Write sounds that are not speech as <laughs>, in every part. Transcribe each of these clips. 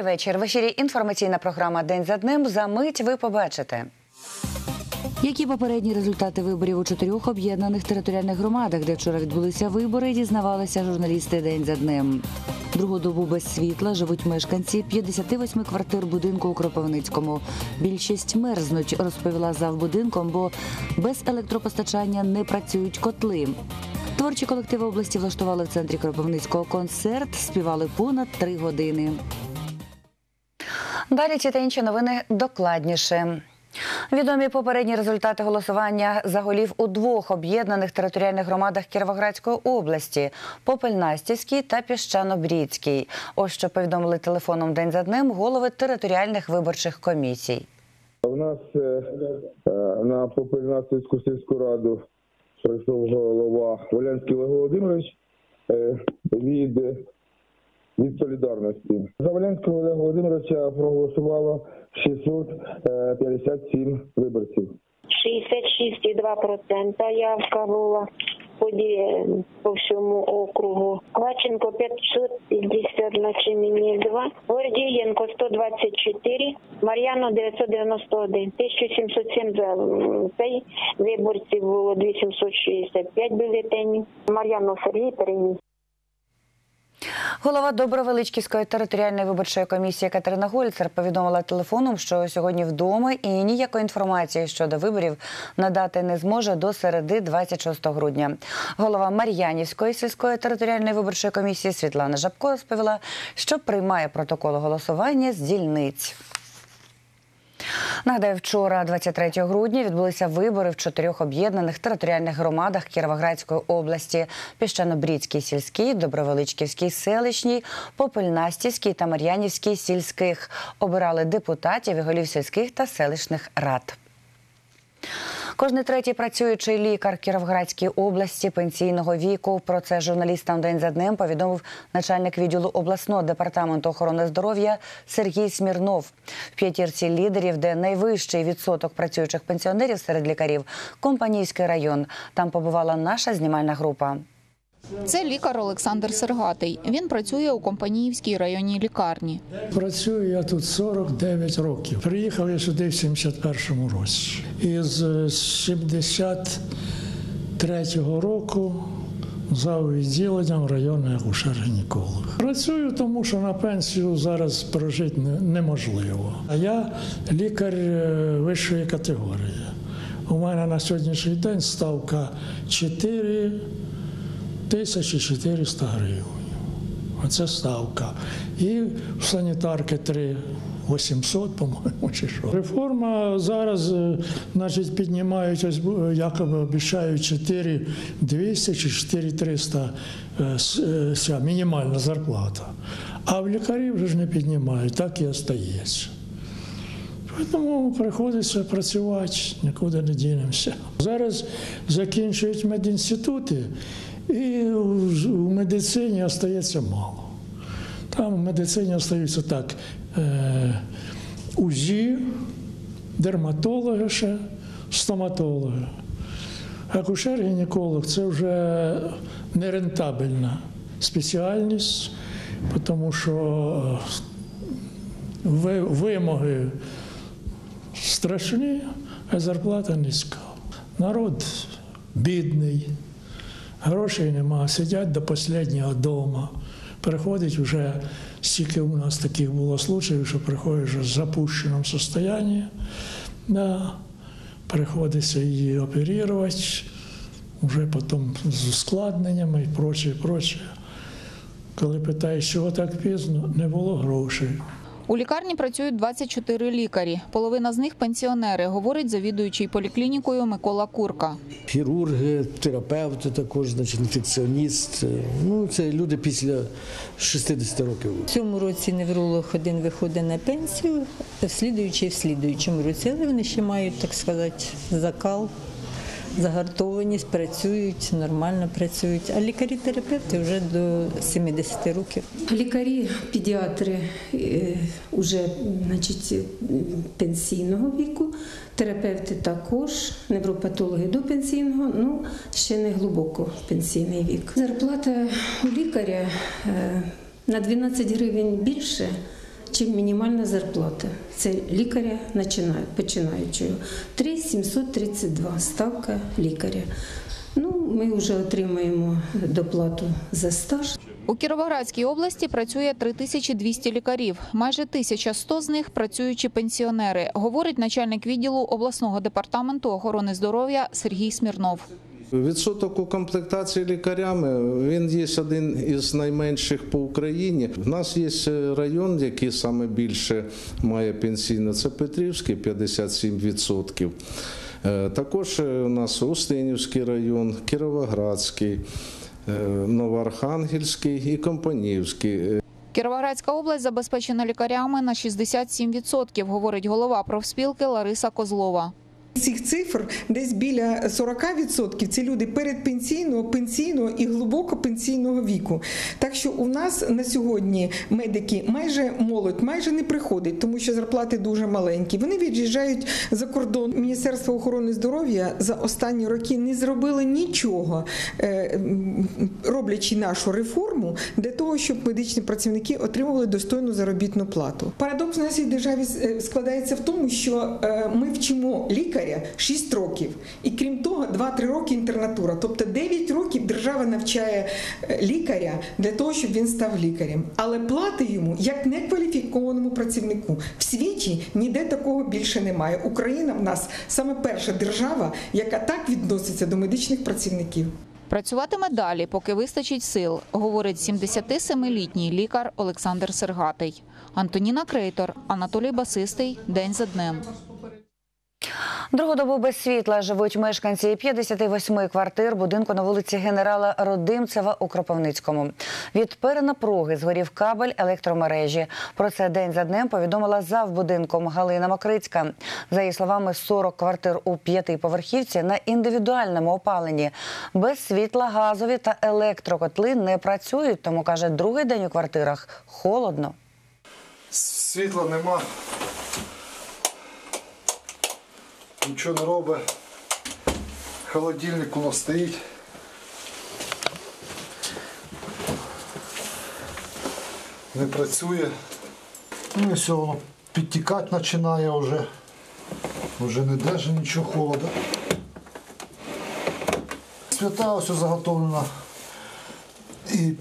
Добрий вечір. В ефірі інформаційна програма День за днем. За мить ви побачите. Які попередні результати виборів у чотирьох об'єднаних територіальних громадах, де вчора відбулися вибори, дізнавалися журналісти день за днем. Другу добу без світла живуть мешканці 58 квартир будинку у Кропивницькому. Більшість мерзнуть, розповіла завбудинком, бо без електропостачання не працюють котли. Творчі колективи області влаштували в центрі Кропивницького концерт, співали понад три години. Далі ці та інші новини докладніше. Відомі попередні результати голосування за голів у двох об'єднаних територіальних громадах Кіровоградської області Попельнастівській та Піщано-Брідській. Ось що повідомили телефоном день за днем голови територіальних виборчих комісій. У нас е, е, на Попельнастівську сільську раду прийшов голова Волянський Володимирович е, від, від солідарності. За Волянського Олега Володимировича проголосувало 657 виборців. 66,2% явка була ході по всьому округу. Клаченко 550, значить мені 2. Гордієнко 124, Мар'яно 991, 1707 за цей виборців було 2765 бюлетенів. Мар'яно Сергій переміг. Голова Добровеличківської територіальної виборчої комісії Катерина Гольцер повідомила телефоном, що сьогодні вдома і ніякої інформації щодо виборів надати не зможе до середи 26 грудня. Голова Мар'янівської сільської територіальної виборчої комісії Світлана Жабко розповіла, що приймає протокол голосування з дільниць. Нагадаю, вчора, 23 грудня, відбулися вибори в чотирьох об'єднаних територіальних громадах Кіровоградської області: Піщано-Брідській сільській, Добровеличківській селищній, Попельнастівській та Мар'янівській сільських. Обирали депутатів і голів сільських та селищних рад. Кожний третій працюючий лікар Кіровоградській області пенсійного віку. Про це журналістам день за днем повідомив начальник відділу обласного департаменту охорони здоров'я Сергій Смірнов. В п'ятірці лідерів, де найвищий відсоток працюючих пенсіонерів серед лікарів, компанійський район. Там побувала наша знімальна група. Це лікар Олександр Сергатий. Він працює у Компаніївській районній лікарні. Працюю я тут 49 років. Приїхав я сюди в 71-му році. І з 73-го року за відділенням районний акушер-гінеколог. Працюю, тому що на пенсію зараз прожити неможливо. А я лікар е, вищої категорії. У мене на сьогоднішній день ставка 4 1400 гривень. Оце ставка. І в санітарки 3 800, по-моєму, чи що. Реформа зараз, е, значить, піднімають, ось якоби обіцяють 4 200 чи 4 300 е, е, мінімальна зарплата. А в лікарів вже ж не піднімають, так і остається. Тому приходиться працювати, нікуди не дінемося. Зараз закінчують медінститути, і в медицині остається мало. Там в медицині остаються так: е, УЗІ, дерматологи ще, стоматологи. Акушер-гінеколог це вже нерентабельна спеціальність, тому що вимоги страшні, а зарплата низька. Народ бідний, грошей нема, сидять до останнього дома. Приходить вже, стільки у нас таких було случаїв, що приходить вже в запущеному стані, да, приходиться її оперувати, вже потім з ускладненнями і прочее, прочее. Коли питаєш, чого так пізно, не було грошей. У лікарні працюють 24 лікарі. Половина з них пенсіонери, говорить завідуючий поліклінікою Микола Курка. хірурги, терапевти також, значить, інфекціоніст. Ну, це люди після 60 років. В цьому році невролог один виходить на пенсію, слідуючий в слідуючому році, але вони ще мають, так сказати, закал, загартованість, працюють, нормально працюють. А лікарі-терапевти вже до 70 років. Лікарі, педіатри е, значить, пенсійного віку, терапевти також, невропатологи до пенсійного, ну ще не глибоко пенсійний вік. Зарплата у лікаря е, на 12 гривень більше, ніж мінімальна зарплата. Це лікаря починаю- починаючого. 3,732 ставка лікаря. Ну, ми вже отримаємо доплату за стаж. У Кіровоградській області працює 3200 лікарів. Майже 1100 з них працюючі пенсіонери, говорить начальник відділу обласного департаменту охорони здоров'я Сергій Смірнов. Відсоток укомплектації лікарями він є один із найменших по Україні. У нас є район, який саме більше має пенсійне, це Петрівський 57%. Е, Також у нас Устинівський район, Кіровоградський, е, Новоархангельський і Компанівський. Е, Кіровоградська область забезпечена лікарями на 67%, говорить голова профспілки Лариса Козлова. Цих цифр десь біля 40% це люди передпенсійного, пенсійного і глибоко пенсійного віку. Так що у нас на сьогодні медики майже молодь, майже не приходить, тому що зарплати дуже маленькі. Вони від'їжджають за кордон. Міністерство охорони здоров'я за останні роки не зробило нічого, е, роблячи нашу реформу для того, щоб медичні працівники отримували достойну заробітну плату. Парадокс в нашій державі е, складається в тому, що е, ми вчимо лікаря 6 років, і крім того, 2-3 роки інтернатура. Тобто 9 років держава навчає е, лікаря для того, щоб він став лікарем. Але плати йому як некваліфікованому працівнику. В світі ніде такого більше немає. Україна в нас саме перша держава, яка так відноситься до медичних працівників. Працюватиме далі, поки вистачить сил, говорить 77-літній лікар Олександр Сергатий. Антоніна Крейтор, Анатолій Басистий. День за днем. Другу добу без світла живуть мешканці 58 квартир будинку на вулиці генерала Родимцева у Кропивницькому. Від перенапруги згорів кабель електромережі. Про це день за днем повідомила завбудинком Галина Мокрицька. За її словами, 40 квартир у п'ятиповерхівці на індивідуальному опаленні. Без світла газові та електрокотли не працюють, тому каже, другий день у квартирах холодно. Світла нема. Нічого не робить. Холодильник у нас стоїть. Не працює. Ну і все, воно підтікати починає вже. Вже не держить нічого холода. Свята ось заготовлена. І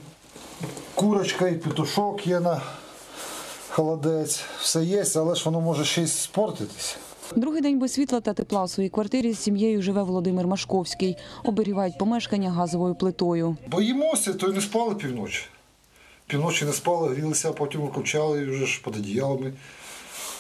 курочка, і петушок є на холодець. Все є, але ж воно може ще й спортитись. Другий день без світла та тепла у своїй квартирі з сім'єю живе Володимир Машковський. Оберігають помешкання газовою плитою. Боїмося, то й не спали півночі. Півночі не спали, грілися, потім виключали вже ж під одіялами.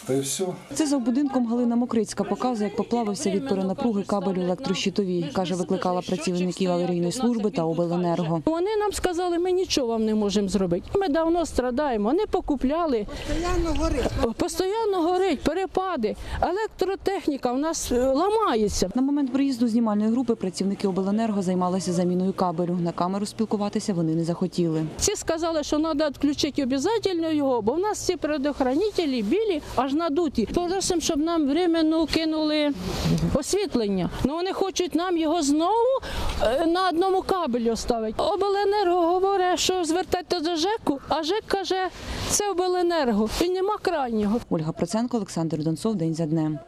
Та й все. Це за будинком Галина Мокрицька показує, як поплавився від перенапруги кабелю електрощитові. Каже, викликала працівників аварійної служби та обленерго. Вони нам сказали, ми нічого вам не можемо зробити. Ми давно страдаємо, не покупляли. Постійно горить. Постійно горить, перепади. Електротехніка в нас е, ламається. На момент приїзду знімальної групи працівники обленерго займалися заміною кабелю. На камеру спілкуватися вони не захотіли. Ці сказали, що треба відключити обов'язково його, бо в нас ці предохранителі білі аж надуті. Просимо, щоб нам временно кинули освітлення. Ну вони хочуть нам його знову е, на одному кабелі оставити. Обленерго говорить, що звертайте до ЖЕКу, а ЖЕК каже, це обленерго і нема крайнього. Ольга Проценко, Олександр Донцов. День за днем.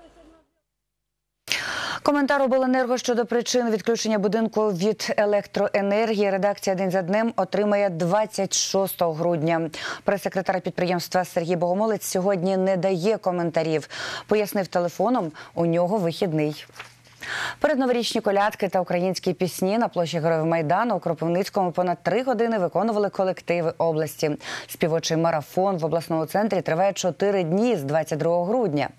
Коментар обленерго щодо причин відключення будинку від електроенергії. Редакція день за днем отримає 26 грудня. Прес-секретар підприємства Сергій Богомолець сьогодні не дає коментарів. Пояснив телефоном, у нього вихідний. Передноворічні колядки та українські пісні на площі Героїв Майдану у Кропивницькому понад три години виконували колективи області. Співочий марафон в обласному центрі триває чотири дні з 22 грудня.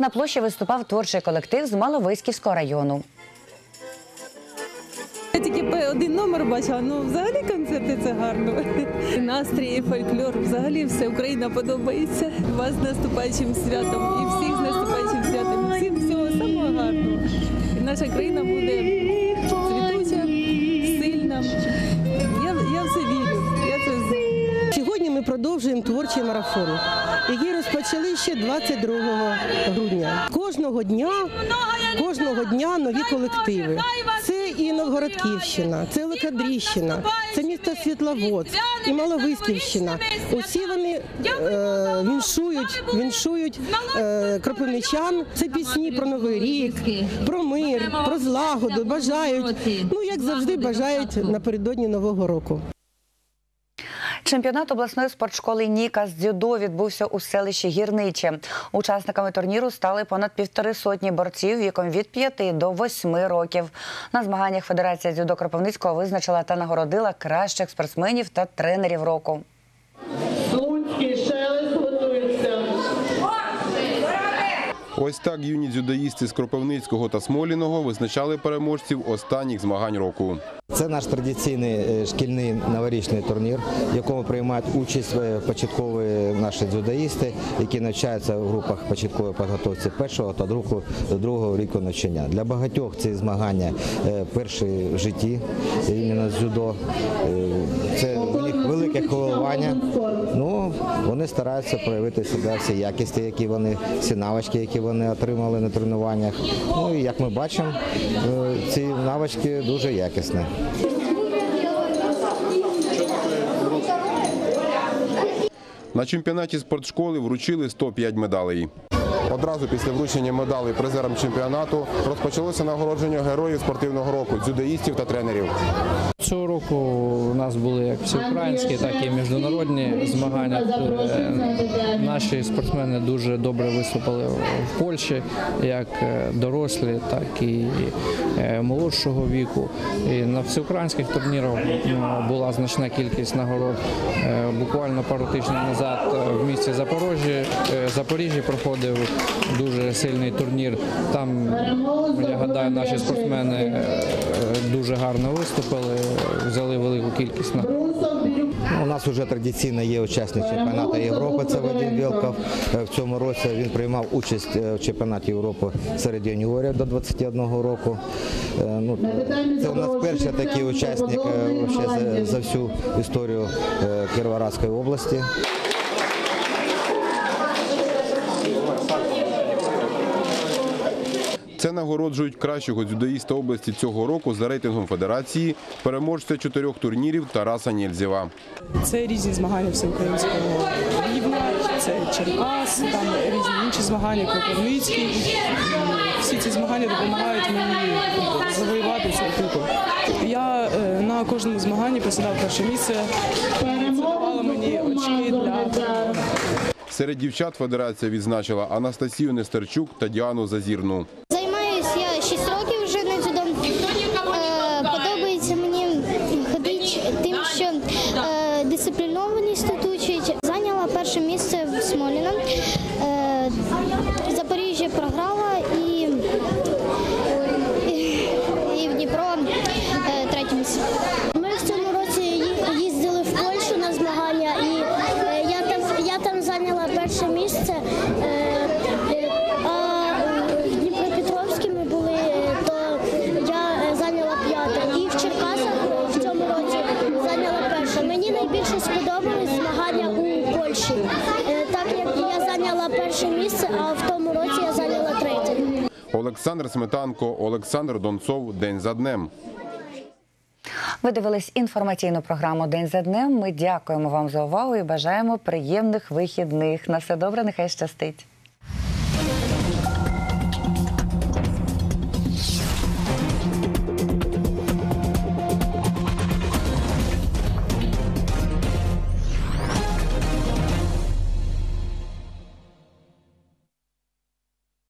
На площі виступав творчий колектив з Маловиськівського району. Я тільки один номер бачила, ну взагалі концерти це гарно. І <laughs> Настрій, і фольклор, взагалі все Україна подобається. Вас з наступаючим святом і всіх з наступаючим святом. Всім всього самого гарного. І наша країна буде цвітуча, сильна. Ми продовжуємо творчий марафон, який розпочали ще 22 грудня. Кожного дня, кожного дня нові колективи. Це і Новгородківщина, це Локадріщина, це місто Світловодськ і Маловисківщина. Усі вони е, віншують, віншують е, кропивничан. Це пісні про новий рік, про мир, про злагоду. Бажають, ну як завжди, бажають напередодні нового року. Чемпіонат обласної спортшколи Ніка з дзюдо відбувся у селищі Гірниче. Учасниками турніру стали понад півтори сотні борців віком від 5 до 8 років. На змаганнях Федерація дзюдо Кропивницького визначила та нагородила кращих спортсменів та тренерів року. Ось так юні дзюдоїсти з Кропивницького та Смоліного визначали переможців останніх змагань року. Це наш традиційний е, шкільний новорічний турнір, в якому приймають участь е, початкові наші дзюдоїсти, які навчаються в групах початкової підготовці першого та другого, другого ріку навчання. Для багатьох ці змагання е, перші в житті, іменно з дзюдо. Це у них велике хвилювання. Ну, вони стараються проявити себе всі якісті, які вони, всі навички, які вони отримали на тренуваннях. Ну і як ми бачимо, е, ці навички дуже якісні. На чемпіонаті спортшколи вручили 105 медалей. Одразу після вручення медалей призерам чемпіонату розпочалося нагородження героїв спортивного року, дзюдоїстів та тренерів. Цього року у нас були як всеукраїнські, так і міжнародні змагання. Е, Наші спортсмени дуже добре виступили в Польщі, як е, дорослі, так і е, молодшого віку. І на всеукраїнських турнірах була значна кількість нагород. Буквально пару тижнів назад в місті Запорожжі, е, Запоріжжі проходив дуже сильний турнір. Там, я гадаю, наші спортсмени е, дуже гарно виступили, взяли велику кількість нагород. У нас вже традиційно є учасник чемпіонату Європи. Це Вадим Вілков. Е, В цьому році він приймав участь е, в чемпіонаті Європи серед юніорів до 21 року. Ну, це у нас перший такий учасник за, всю історію Кіровоградської області. Це нагороджують кращого дзюдоїста області цього року за рейтингом федерації, переможця чотирьох турнірів Тараса Нєльзєва. Це різні змагання всеукраїнського рівня, це Черкас, там різні інші змагання, Кропивницький. Всі ці змагання допомагають мені завоювати цей титул. Я е, на кожному змаганні посідав перше місце. Це давало мені очки для Серед дівчат федерація відзначила Анастасію Нестерчук та Діану Зазірну. Займаюся я 6 років вже на дзюдо. Е, Подобається мені ходити тим, що е, дисциплінованість тут учить. Зайняла перше місце в Смоліно. Е, Запоріжжя програла і, і, і в Дніпро е, третє місце. Ми в цьому році ї- їздили в Польщу на змагання, і е, я там, я там зайняла перше місце. Е, е, А е, в Дніпропетровській ми були, е, то я е, зайняла п'яте. І в Черкасах е, в цьому році зайняла перше. Мені найбільше сподобались змагання у Польщі, Е, так як я зайняла перше місце, а в тому році я зайняла третє. Олександр Сметанко, Олександр Донцов. День за днем. Ви дивились інформаційну програму День за днем. Ми дякуємо вам за увагу і бажаємо приємних вихідних. На все добре, нехай щастить.